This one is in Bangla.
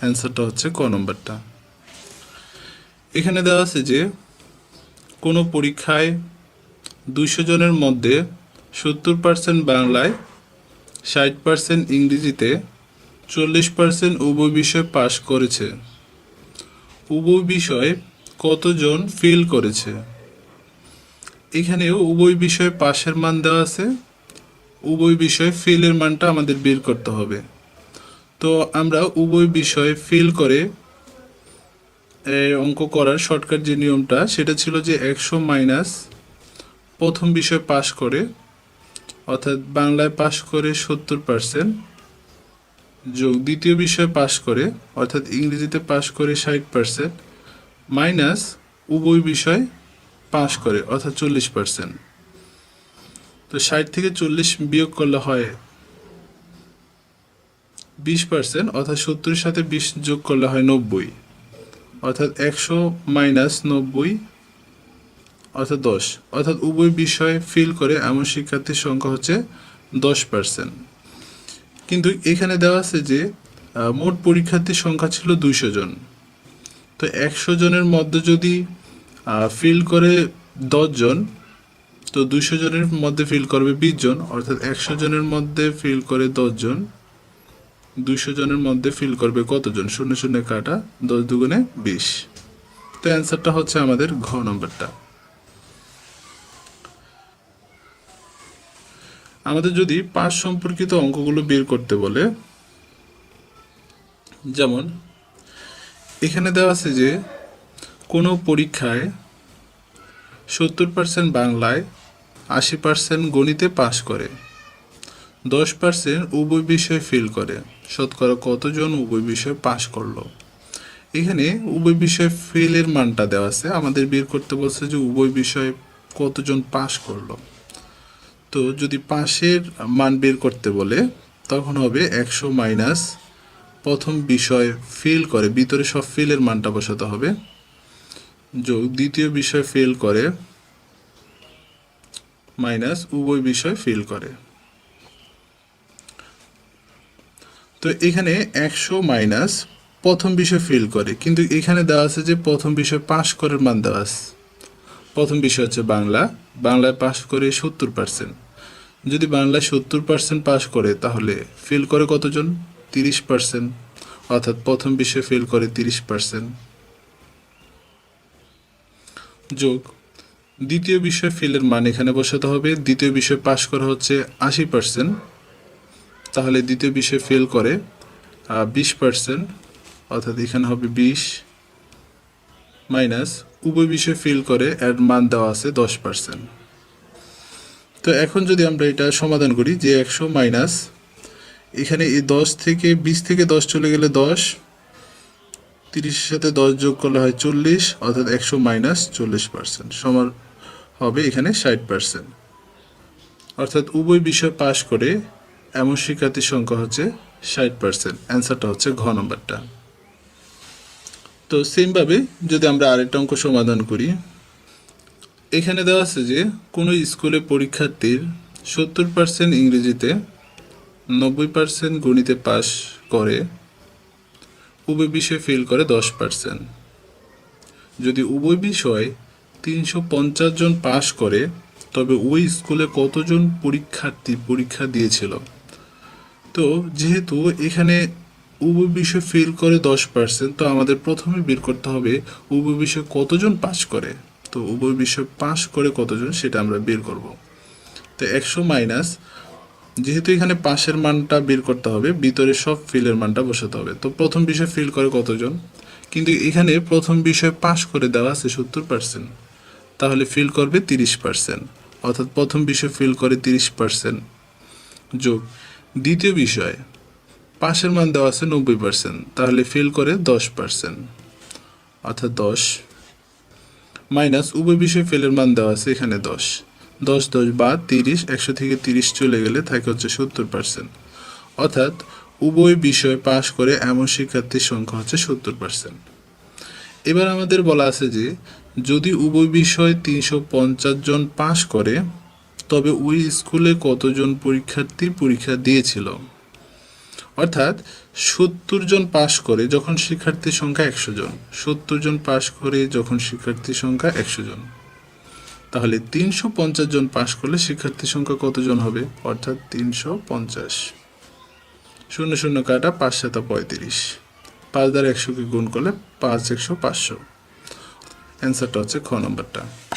অ্যান্সারটা হচ্ছে ক নম্বরটা। এখানে দেওয়া আছে যে, কোনো পরীক্ষায় দুইশো জনের মধ্যে সত্তর পার্সেন্ট বাংলায়, ষাট পার্সেন্ট ইংরেজিতে, চল্লিশ পার্সেন্ট উভয় বিষয় পাশ করেছে। উভয় বিষয় কতজন ফেল করেছে? এখানেও উভয় বিষয় পাশের মান দেওয়া আছে। উভয় বিষয় ফেলের মানটা আমাদের বের করতে হবে। তো আমরা উভয় বিষয় ফিল করে অঙ্ক করার শর্টকাট যে নিয়মটা, সেটা ছিল যে একশো মাইনাস প্রথম বিষয় পাশ করে, অর্থাৎ বাংলায় পাশ করে সত্তর পার্সেন্ট যোগ দ্বিতীয় বিষয় পাশ করে, অর্থাৎ ইংরেজিতে পাশ করে ষাট পার্সেন্ট মাইনাস উভয় বিষয় পাশ করে, অর্থাৎ চল্লিশ পার্সেন্ট তো ষাট থেকে চল্লিশ বিয়োগ করলে হয় বিশ পার্সেন্ট অর্থাৎ সত্তরের সাথে বিশ যোগ করলে হয় নব্বই। অর্থাৎ একশো মাইনাস নব্বই, অর্থাৎ দশ। অর্থাৎ উভয় বিষয়ে ফিল করে এমন শিক্ষার্থীর সংখ্যা হচ্ছে দশ পার্সেন্ট কিন্তু এখানে দেওয়া আছে যে মোট পরীক্ষার্থীর সংখ্যা ছিল দুইশো জন। তো একশো জনের মধ্যে যদি ফিল করে জন, তো দুইশো জনের মধ্যে ফিল করবে বিশ জন। অর্থাৎ একশো জনের মধ্যে ফিল করে জন। দুইশো জনের মধ্যে ফিল করবে কতজন? শূন্য শূন্য কাটা দশ দুগুণে বিশ। তো অ্যান্সারটা হচ্ছে আমাদের ঘ নম্বরটা। আমাদের যদি পাস সম্পর্কিত অঙ্কগুলো বের করতে বলে, যেমন, এখানে দেওয়া আছে যে, কোনো পরীক্ষায় সত্তর পার্সেন্ট বাংলায় আশি পার্সেন্ট গণিতে পাশ করে। দশ পার্সেন্ট উভয় বিষয়ে ফেল করে। শতকরা কতজন উভয় বিষয়ে পাশ করল? এখানে উভয় বিষয়ে ফেলের মানটা দেওয়া আছে। আমাদের বের করতে বলছে যে উভয় বিষয়ে কতজন পাশ করল? তো যদি পাশের মান বের করতে বলে, তখন হবে একশো মাইনাস প্রথম বিষয় ফেল করে। ভিতরে সব ফেলের মানটা বসাতে হবে। যোগ দ্বিতীয় বিষয় ফেল করে মাইনাস উভয় বিষয় ফেল করে। তো এখানে একশো মাইনাস প্রথম বিষয় ফেল করে। কিন্তু এখানে দেওয়া আছে যে প্রথম বিষয় পাশ করার মান দেওয়া আছে। প্রথম বিষয় হচ্ছে বাংলা। বাংলায় পাশ করে সত্তর পার্সেন্ট যদি বাংলায় সত্তর পার্সেন্ট পাশ করে, তাহলে ফেল করে কতজন? তিরিশ পার্সেন্ট অর্থাৎ প্রথম বিষয় ফেল করে তিরিশ পার্সেন্ট যোগ। দ্বিতীয় বিষয় ফেলের মান এখানে বসাতে হবে। দ্বিতীয় বিষয় পাশ করা হচ্ছে আশি পার্সেন্ট তাহলে দ্বিতীয় বিষয় ফেল করে বিশ পার্সেন্ট অর্থাৎ এখানে হবে বিশ মাইনাস উভয় বিষয় ফেল করে এর মান দেওয়া আছে দশ পার্সেন্ট তো এখন যদি আমরা এটা সমাধান করি, যে একশো মাইনাস এখানে এই দশ থেকে, বিশ থেকে দশ চলে গেলে দশ, তিরিশের সাথে দশ যোগ করলে হয় চল্লিশ, অর্থাৎ একশো মাইনাস চল্লিশ পার্সেন্ট সমান হবে এখানে ষাট পার্সেন্ট অর্থাৎ উভয় বিষয় পাশ করে এমন শিক্ষার্থীর সংখ্যা হচ্ছে ষাট পার্সেন্ট অ্যান্সারটা হচ্ছে ঘ নম্বরটা। তো সেমভাবে যদি আমরা আরেকটা অঙ্ক সমাধান করি, এখানে দেওয়া আছে যে, কোনো স্কুলে পরীক্ষার্থীর সত্তর পার্সেন্ট ইংরেজিতে নব্বই পার্সেন্ট গণিতে পাস করে, উভয় বিষয়ে ফেল করে দশ পার্সেন্ট যদি উভয় বিষয় তিনশো পঞ্চাশ জন পাস করে, তবে ওই স্কুলে কতজন পরীক্ষার্থী পরীক্ষা দিয়েছিল? তো যেহেতু এখানে উভয় বিষয় ফেল করে দশ পার্সেন্ট তো আমাদের প্রথমে বের করতে হবে উভয় বিষয় কতজন পাস করে? তো উভয় বিষয় পাস করে কতজন সেটা আমরা বের করব। তো একশো মাইনাস যেহেতু এখানে পাশের মানটা বের করতে হবে, ভিতরে সব ফিলের মানটা বসাতে হবে। তো প্রথম বিষয় ফিল করে কতজন? কিন্তু এখানে প্রথম বিষয় পাশ করে দেওয়া আছে সত্তর পার্সেন্ট তাহলে ফিল করবে তিরিশ পার্সেন্ট অর্থাৎ প্রথম বিষয় ফিল করে তিরিশ পার্সেন্ট যোগ। দ্বিতীয় বিষয়, পাশের মান দেওয়া আছে নব্বই পার্সেন্ট তাহলে ফেল করে দশ পার্সেন্ট অর্থাৎ দশ মাইনাস উভয় বিষয়ে ফেলের মান দেওয়া আছে এখানে দশ দশ দশ বা তিরিশ, একশো থেকে তিরিশ চলে গেলে থাকে হচ্ছে সত্তর পার্সেন্ট অর্থাৎ উভয় বিষয় পাশ করে এমন শিক্ষার্থীর সংখ্যা হচ্ছে সত্তর পার্সেন্ট এবার আমাদের বলা আছে যে, যদি উভয় বিষয় তিনশো পঞ্চাশ জন পাশ করে তবে ওই স্কুলে কতজন পরীক্ষার্থী পরীক্ষা দিয়েছিল? অর্থাৎ, সত্তর জন পাশ করে যখন শিক্ষার্থীর সংখ্যা একশো জন। সত্তর জন পাশ করে যখন শিক্ষার্থীর সংখ্যা একশো জন। তাহলে তিনশো পঞ্চাশ জন পাশ করলে শিক্ষার্থীর সংখ্যা কতজন হবে? অর্থাৎ তিনশো পঞ্চাশ। শূন্য শূন্য কাটা পাঁচ শত পঁয়ত্রিশ। পাঁচ দ্বারা একশোকে গুণ করলে পাঁচ একশো পাঁচশো। অ্যান্সারটা হচ্ছে খ নম্বরটা।